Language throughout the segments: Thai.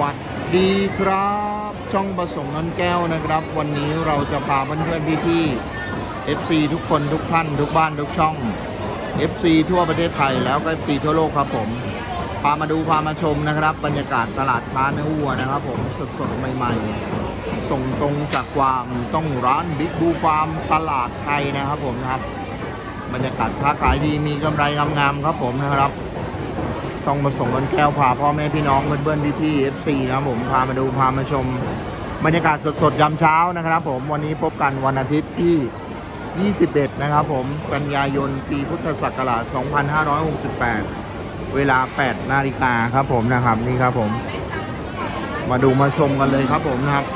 วัสดีครับ ช่องประสงค์นนแก้วนะครับ วันนี้เราจะพาเพื่อนๆพี่ๆ FC ทุกคนทุกท่านทุกบ้านทุกช่อง FC ทั่วประเทศไทยแล้วก็ FC ทั่วโลกครับผม พามาดูพามาชมนะครับ บรรยากาศตลาดค้าเนื้อวัวนะครับ ผมสดๆใหม่ๆ ส่งตรงจากกวางต้องร้านบิ๊กบูฟาร์มตลาดไทยนะครับผมนะครับ บรรยากาศค้าขายดีมีกำไรงามๆครับผมนะครับ ต้องมาส่งกันแก้วพาพ่อแม่พี่น้องเพื่อนๆพี่ๆเอฟซีนะครับผมพามาดูพามาชมบรรยากาศสดๆยามเช้านะครับ ผมวันนี้พบกันวันอาทิตย์ที่ 21 นะครับผมกันยายนปีพุทธศักราช 2568 เวลา 8 นาฬิกาครับผมนะครับนี่ครับผม มาดูมาชมกันเลยครับผมนะครับ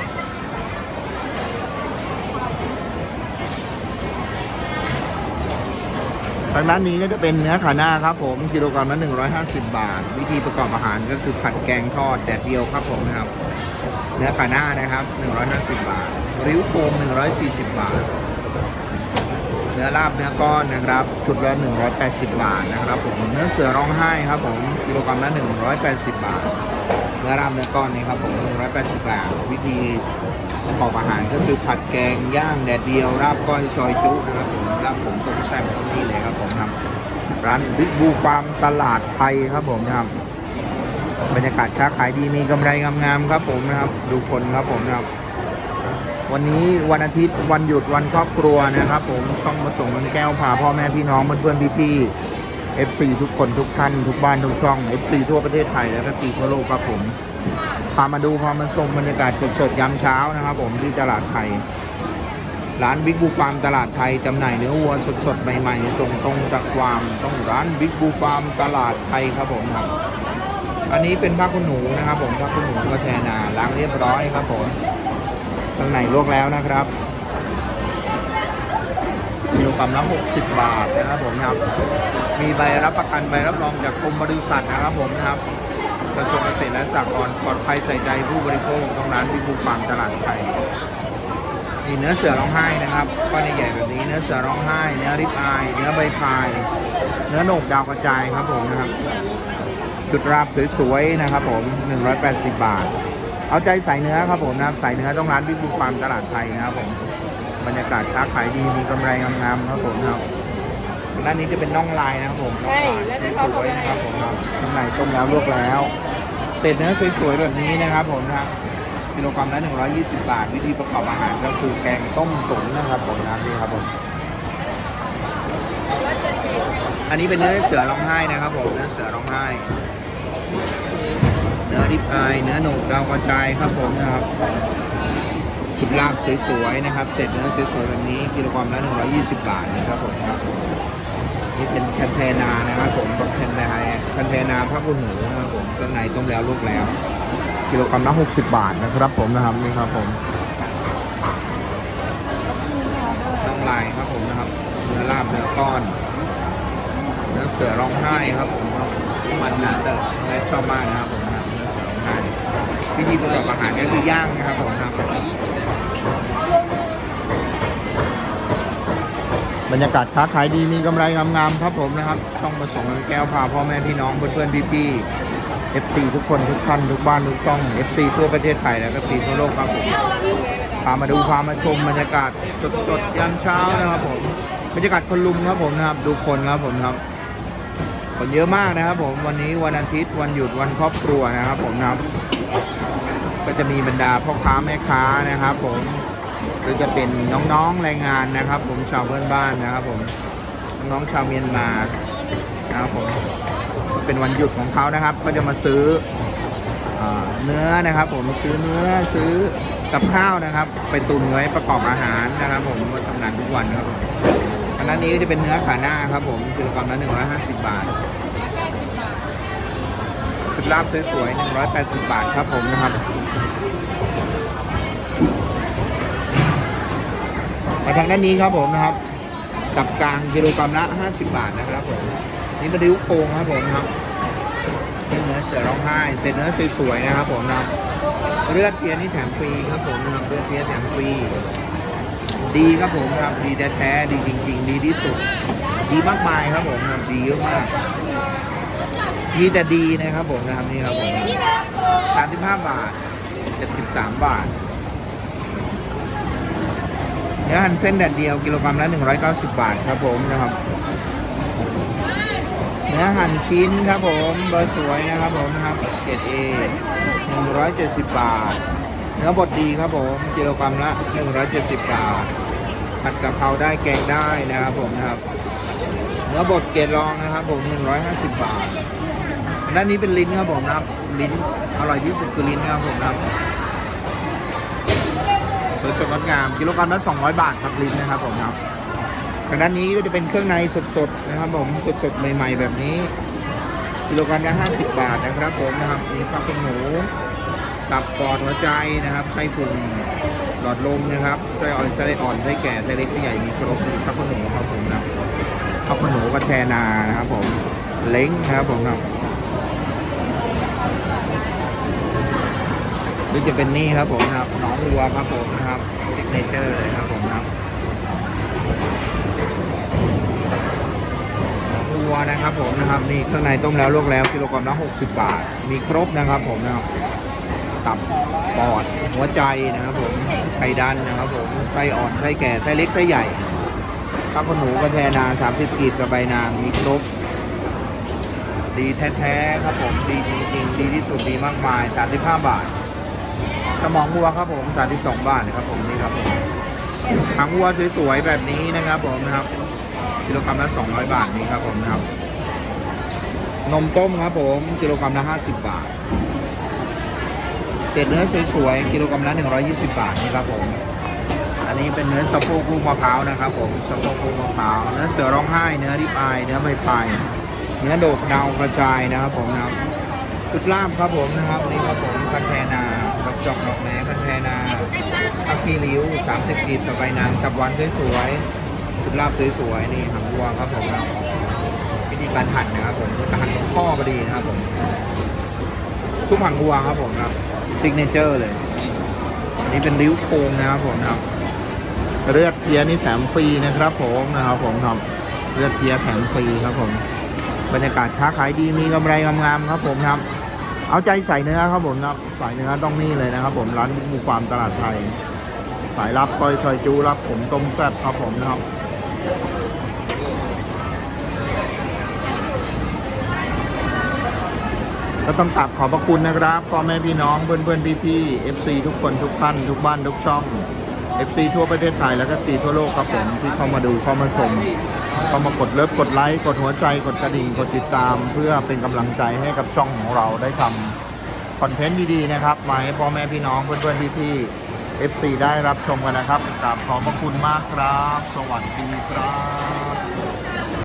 ทางด้านนี้ก็จะเป็นเนื้อขาหน้าครับผมกิโลกรัมละ150 บาท วิธีประกอบอาหารก็คือผัดแกงทอดแดดเดียวครับผมนะครับ เนื้อขาหน้านะครับ 150 บาท ริ้วโคม140 บาท เนื้อลาบเนื้อก้อนนะครับชุดละ180 บาทนะครับผมเนื้อเสือร้องไห้ครับผมกิโลกรัมละ180 บาท เนื้อลาบเนื้อก้อนนี่ครับผม180 บาท วิธีประกอบอาหารก็คือผัดแกงย่างแดดเดียวลาบก้อยซอยจุนะครับผมลาบผมต้มแซ่บตรงนี้เลยครับผมครับร้านบิ๊กบูฟาร์มตลาดไทยครับผมนะครับบรรยากาศค้าขายดีมีกำไรงามๆครับผมนะครับ ดูคนครับผมนะครับ วันนี้วันอาทิตย์วันหยุดวันครอบครัวนะครับ ผมต้องมาส่งเงินแก้วพาพ่อแม่พี่น้องเพื่อนๆพี่ๆ FC ทุกคนทุกท่านทุกบ้านทุกช่อง FC ทั่วประเทศไทยแล้วก็ตีทั่วโลกครับผมพามาดูพามาชมบรรยากาศสดๆยามเช้านะครับ ผมที่ตลาดไทย ร้านบิ๊กบูฟาร์มตลาดไทยจำหน่ายเนื้อวัวสดๆใหม่ๆส่งตรงจากฟาร์มต้องร้านบิ๊กบูฟาร์มตลาดไทยครับผมครับ อันนี้เป็นผ้าขนหนูนะครับ ผมผ้าขนหนูกระแทนาล้างเรียบร้อยครับผมข้างในลวกแล้วนะครับ กิโลกรัมละ60 บาทนะครับผมครับ มีใบรับประกันใบรับรองจากกรมบริษัทนะครับผมนะครับกระทรวงเกษตรและสหกรณ์ปลอดภัยใส่ใจผู้บริโภคต้องร้านบิ๊กบูฟาร์มตลาดไทยมีเนื้อเสือร้องไห้นะครับก้อนใหญ่แบบนี้เนื้อเสือร้องไห้ เนื้อริบอาย เนื้อใบพาย เนื้อโหนกดาวกระจายครับผมนะครับ จุดราบสวยๆนะครับ ผม 180 บาท เอาใจใส่เนื้อครับผมนะครับใส่เนื้อต้องร้านบิ๊กบูฟาร์มตลาดไทยนะครับผม บรรยากาศค้าขายดีมีกำไรงามๆครับผมนะครับด้านนี้จะเป็นน่องลายนะครับผมใช่แล้วได้เขาสทำวยอะไรๆนะครับผมครับข้างในต้มแล้วลวกแล้วเศษเนื้อสวยๆแบบนี้นะครับผมนะครับกิโลกรัมละ120 บาท วิธีประกอบอาหารก็คือแกงต้มตุ๋นนะครับผมนะนี่ครับผมอันนี้เป็นเนื้อเสือร้องไห้นะครับผมเนื้อเสือร้องไห้เนื้อดิบอายเนื้อหนูดาวกระจายครับผมนะครับชุด ลาบสวยๆนะครับ เสร็จเนื้อสวยๆแบบนี้กิโลกรัมละ120 บาทนะครับผมครับนี่เป็นแคนเทนานะครับผมกับแคนเทนาแคนเทนาพระกุณหนูนะครับผมเครื่องในต้มแล้วลูกแล้ว กิโลกรัมละ60 บาทนะครับ ผมนะครับนี่ครับผมน้องลายครับผมนะครับเนื้อลาบเนื้อก้อนเนื้อเสือร้องไห้ครับผมมันนะแต่และชอบมากนะครับผมนะครับเนื้อเสือร้องไห้วิธีประกอบอาหารก็คือย่างนะครับผมครับ บรรยากาศค้าขายดีมีกำไรงามๆครับผมนะครับช่องประสงค์แก้วพาพ่อแม่พี่น้องเพื่อนๆพี่ๆ FC ทุกคนทุกท่านทุกบ้านทุกช่อง FC ทั่วประเทศไทยแล้วก็ FC ทั่วโลกครับผมพามาดูพามาชมบรรยากาศสดๆยามเช้านะครับผมบรรยากาศคนลุมครับผมนะครับ ดูคนครับผมครับคนเยอะมากนะครับผมวันนี้วันอาทิตย์วันหยุดวันครอบครัวนะครับผมนะครับก็จะมีบรรดาพ่อค้าแม่ค้านะครับผม หรือจะเป็นน้องๆแรงงานนะครับ ผมชาวเพื่อนบ้านนะครับผมน้องชาวเมียนมานะครับผมเป็นวันหยุดของเขานะครับ ก็จะมาซื้ออเนื้อนะครับ ผมซื้อเนื้อซื้อกับข้าวนะครับ ไปตุนไว้ประกอบอาหารนะครับ ผมมาทำงานทุกวันครับผมอันนั้นนี้จะเป็นเนื้อขาหน้าครับ ผมกิโลกรัมละ150บาทชุดลาบสวยๆ180บาทครับผมนะครับ ทางด้านนี้ครับผมนะครับกับกลางกิโลกรัมละ 50 บาทนะครับผมนี่มาดิวโครงครับผมครับเนเนื้อเสือร้องไห้เป็นเนื้อสวยๆนะครับผมนะครับเลือดเพียนี่แถมฟรีครับผมนะครับเลือดเพียแถมฟรีดีครับผมครับดีแท้ๆดีจริง ๆ ดีที่สุด ดีมากมายครับผมครับดีเยอะมากมีแต่ดีนะครับผมนะครับนี่ครับผม35 บาท 73 บาท นื้อหั่นเส้นแดดเดียวกิโลกรัมละ 190 บาทครับผมนะครับ เนื้อหั่นชิ้นครับผมเบอร์สวยนะครับผมนะครับเกรด A 170 บาท เนื้อบดดีครับผมกิโลกรัมละ 170 บาทผัดกะเพราได้แกงได้นะครับผมนะครับ เนื้อบดเกรดรองนะครับผม 150 บาท ด้านนี้เป็นลิ้นครับผมนะครับ ลิ้นอร่อยที่สุดคือลิ้นครับผมนะครับ สวยสดงดงามกิโลกรัมละ200 บาทครับลิ้นนะครับผมนะครับทางด้านนี้ก็จะเป็นเครื่องในสดๆนะครับผมสดๆใหม่ ๆ แบบนี้กิโลกรัมละ50 บาทนะครับผมนะครับมีข้าวเป็นหมูตับปอดหัวใจนะครับไส้พุงหลอดลมนะครับไส้อ่อนไส้อ่อนไส้แก่ไส้เล็กไส้ใหญ่มีครบข้าวเป็นหมูครับผมนะครับข้าวเป็นหมูกระแชนานะครับผมเล้งนะครับผมครับ หรือจะเป็นนี่ครับผมนะครับหนองวัวครับผมนะครับซิกเนเจอร์เลยครับผมนะครับวัวนะครับผมนะครับนี่ข้างในต้มแล้วลวกแล้วกิโลกรัมละ60 บาท มีครบนะครับผมนะครับตับปอดหัวใจนะครับผมไข่ดันนะครับผมไส้อ่อนไส้แก่ไส้เล็กไส้ใหญ่ข้าวขนูกระแทนา30กีดกระใบนางมีครบดีแท้ๆครับผมดีจริงๆดีที่สุดดีมากมาย 35 บาท สมองวัวครับผม32บาทนะครับผมนี่ครับผมหางวัวสวยๆแบบนี้นะครับผมนะครับกิโลกรัมละ200บาทนี้ครับผมนะครับ นมต้มครับผมกิโลกรัมละ50บาทเศษเนื้อสวยๆกิโลกรัมละ120บาทนี่ครับผม อันนี้เป็นเนื้อสะโพกลูกมะพร้าวนะครับผมสะโพกลูกมะพร้าวเนื้อเสือร้องไห้เนื้อริบอายเนื้อใบพายเนื้อโดกดาวกระจายนะครับผมนะครับชุดล่ามครับผมนะครับนี่ครับผมคันแทนา ดอกจอกดอกแหนคันแทนาอักคีริ้ว30กีบต่อไปนางตับวันสวยๆชุดลาบสวยๆนี่หางวัวครับผมครับวิธีการหั่นนะครับผมจะหั่นข้อพอดีนะครับผมชุบหางวัวครับผมครับซิกเนเจอร์เลยอันนี้เป็นริ้วโค้งนะครับผมครับเลือดเพียนี่แถมฟรีนะครับผมนะครับผมครับเลือดเพียแถมฟรีครับผม บรรยากาศค้าขายดีมีกำไรงามๆครับผมครับ เอาใจใส่เนื้อครับผมครับสายเนื้อต้องนี่เลยนะครับ ผมร้านหมูความตลาดไทย สายรับซอยซอยจูรับผมต้มแซ่บครับผมนะครับก็ต้องกราบขอบพระคุณนะครับพ่อแม่พี่น้องเพื่อนเพื่อนพี่พี่เอฟซีทุกคนทุกท่านทุกบ้านทุกช่อง FC ทั่วประเทศไทยแล้วก็ซีทั่วโลกครับผมที่เข้ามาดูเข้ามาชมเข้ามากดเลิฟกดไลค์กดหัวใจกดกระดิ่งกดติดตาม เพื่อเป็นกำลังใจให้กับช่องของเราได้ทำคอนเทนต์ดีๆนะครับมาให้พ่อแม่พี่น้องเพื่อนๆพื่อนพี่พี่ๆ FC ได้รับชมกันนะครับกราบขอบพระคุณมากครับ สวัสดีครับ